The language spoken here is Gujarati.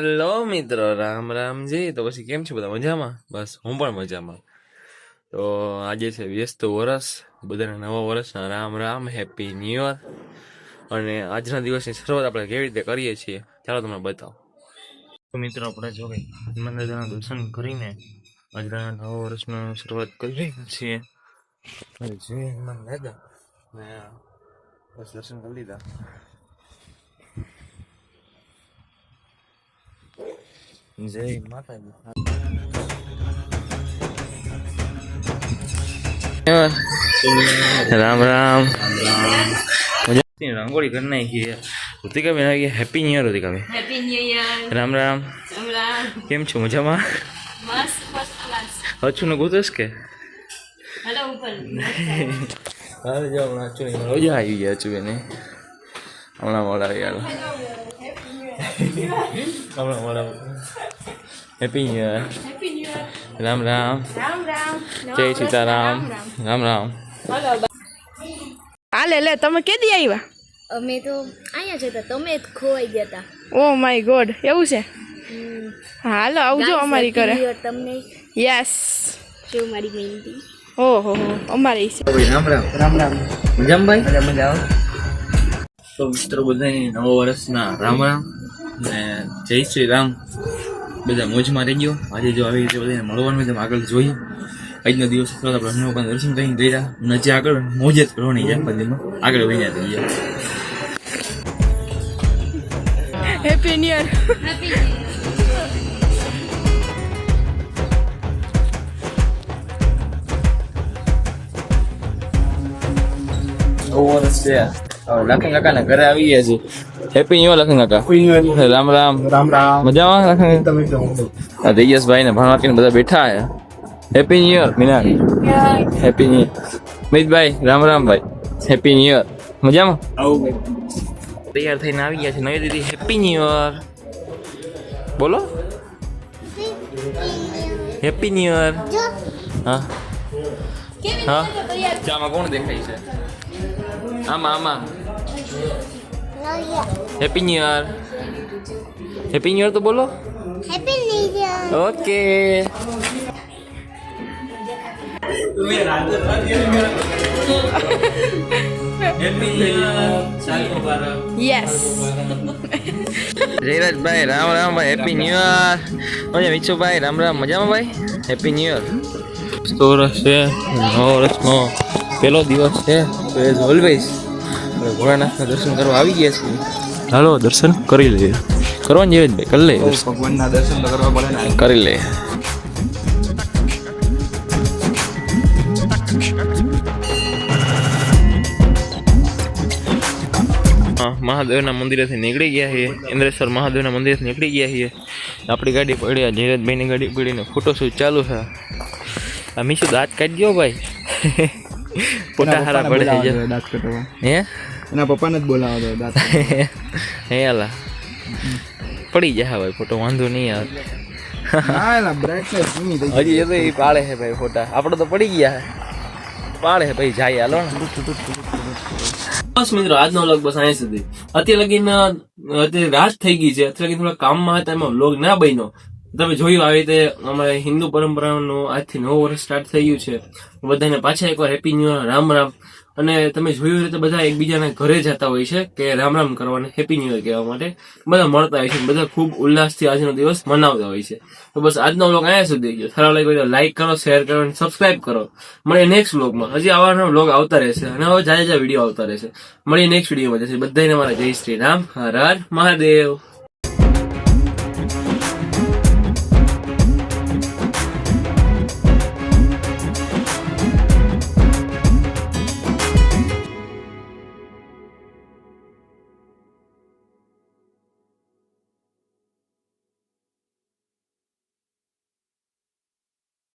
હેલો મિત્રો, રામ રામજી તો પછી કેમ છો બધા? મજામાં? બસ, હું પણ મજામાં. તો આજે છે વ્યસ્ત વરસ. બધાને નવા વર્ષના Ram Ram happy new year અને આજના દિવસની શરૂઆત આપણે કેવી રીતે કરીએ છીએ? ચાલો તમને બતાવો. મિત્રો, આપણે જો કે હનુમાન દાદાના દર્શન કરીને આજના નવા વર્ષનો શરૂઆત કરી છીએ. જે હનુમાન દાદા. દર્શન કરી લીધા. જય માતાજી રામ રામ મજાની રંગોળી કરી નાખી ઋતિકા બેન આવી ગયા happy new year Ritika ben happy new year Ram Ram Ram કેમ છો મજામાં મસ્ત ફર્સ્ટ ક્લાસ અચ્છું ને ગોતસ કે હેલો ઉપર હાલ જાઓ હમણાં અચ્છું નહીં રોજા આવી ગયા અચ્છું બેને હમણાં મોડા યાર હમણાં મોડા happy new year happy new year Ram Ram Ram Ram જય સીતારામ રામ રામ હાલે લે તમે કેદી આવ્યા અમે તો અહીંયા છે તો તમે જ ખોવાઈ ગયા હતા ઓ માય ગોડ એવું છે હાલો આવજો અમારી ઘરે તમને યસ શું મારી મહેનતી ઓહો હો અમારી છે રામ રામ રામ રામ મજામાં ભાઈ મજા તો મિત્રો બધાને નવા વર્ષના રામ રામ ને જય શ્રી રામ. બધા મોજમાં રહી ગયો આજે જો આવી રીતે બધાને મળવાનું હોય આગળ જોઈએ. આજનો દિવસ થોડા બ્રહ્મ હનુમાન દર્શન કરીને ગયા અને હજી આગળ મોજ જ કરવાની છે બધીમાં આગળ વહીને થઈ ગયા happy new year Oh, what a છે લખન કાકાના ઘરે આવી ગયા હેપી ન્યુ લખન કાકા. રામ રામ. રામ રામ. મજામાં લખન તમે કહો આ ને ભણવાકીને બધા બેઠા છે. Happy new year Minar happy new મિતભાઈ રામ રામ ભાઈ. હેપી ન્યુ યર મજામાં? આવું તૈયાર થઈને આવી ગયા છે નવી દીદી હેપી ન્યુ યર બોલો. હેપી ન્યુ યર હા. હા. જામાં કોણ દેખાય છે? આમાં આમાં. Happy new year happy new year તો બોલો Happy New Year. Okay yes Jayrajbhai Ram Ram ભાઈ હેપી ન્યુ યર મજા મીઠુભાઈ રામ રામ મજામાં ભાઈ હેપી ન્યુ યર તો વર્ષ છે નવો વર્ષનો પહેલો દિવસ છે તો એઝ ઓલવેઝ ભોળાનાથના દર્શન કરવા આવી ગયા છીએ. હાલો દર્શન કરી લઈએ. કરવાનું જયરાજભાઈ કરી લઈએ. ભગવાનના દર્શન તો કરવા પડે ને કરી લઈએ. મહાદેવના મંદિરેથી નીકળી ગયા છીએ. ઇન્દ્રેશ્વર મહાદેવના મંદિરેથી નીકળી ગયા છીએ. આપણી ગાડી પડી ધીરજભાઈની ગાડી પડીને ફોટોશૂટ ચાલુ છે. આ મીશું દાંત કાઢી દો ભાઈ. ફોટા હારા પડે જો. હે? એના પપ્પાને જ બોલાવો તો દાદા હે અલા પડી જાય ભાઈ ફોટો વાંધો નહીં આવે હજી એ તો એ પાડે છે ભાઈ ફોટા આપણે તો પડી ગયા છે. પાડે છે ભાઈ જાય હાલો બસ મિત્રો આજનો વ્લોગ બસ અહીં સુધી. અત્યારે લગીન અત્યારે રાત થઈ ગઈ છે. અત્યારે લગીન થોડા કામમાં હતા એમાં વ્લોગ ના બન્યો. તમે જોયું આવી રીતે અમારે હિન્દુ પરંપરાનું આજથી નવ વર્ષ સ્ટાર્ટ થઈ ગયું છે. બધાને પાછા એકવાર હેપી ન્યુ રામ રામ. અને તમે જોયું રીતે બધા એકબીજાના ઘરે જતા હોય છે કે રામ રામ કરવાને હેપી ન્યુ કહેવા માટે. બધા મળતા હોય છે, બધા ખૂબ ઉલ્લાસથી આજનો દિવસ મનાવતા હોય છે. તો બસ આજનો વ્લોગ અહીંયા સુધી ગયો. સારો લાગ્યો લાઈક કરો શેર કરો અને સબસ્ક્રાઇબ કરો. મળીએ નેક્સ્ટ વ્લોગમાં હજી આવા વ્લોગ આવતા રહેશે અને હવે જાજા જાજા વીડિયો આવતા રહેશે. મળીએ નેક્સ્ટ વિડીયોમાં જશે બધાને મારા જય શ્રી રામ. હર હર મહાદેવ.